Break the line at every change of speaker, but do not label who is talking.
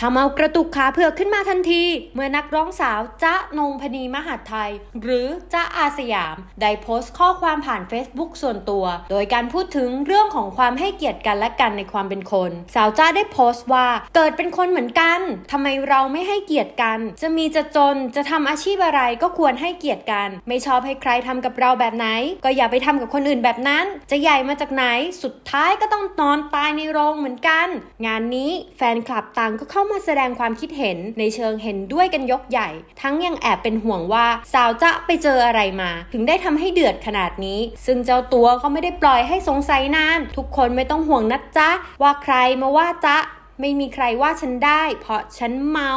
ทำเอากระตุกขาเผือกขึ้นมาทันที เมื่อนักร้องสาวจ๊ะนงพนีมหาดไทย หรือจ๊ะอาสยาม ได้โพสต์ข้อความผ่าน Facebook ส่วนตัว โดยการพูดถึงเรื่องของความให้เกียรติกันและกันในความเป็นคน สาวจ๊ะได้โพสต์ว่าเกิดเป็นคนเหมือนกันทำไมเราไม่ให้เกียรติกัน จะมีจะจนจะทำอาชีพอะไรก็ควรให้เกียรติกัน ไม่ชอบให้ใครทำกับเราแบบไหน ก็อย่าไปทำกับคนอื่นแบบนั้น จะใหญ่มาจากไหนสุดท้ายก็ต้องนอนตายในโรงเหมือนกัน งานนี้แฟนคลับต่างก็เข้ามาแสดงความคิดเห็นในเชิงเห็นด้วยกันยกใหญ่ ทั้งยังแอบเป็นห่วงว่าสาวจะไปเจออะไรมา ถึงได้ทำให้เดือดขนาดนี้ ซึ่งเจ้าตัวก็ไม่ได้ปล่อยให้สงสัยนาน ทุกคนไม่ต้องห่วงนะจ๊ะว่าใครมาว่าจ๊ะไม่มีใครว่าฉันได้ เพราะฉันเมา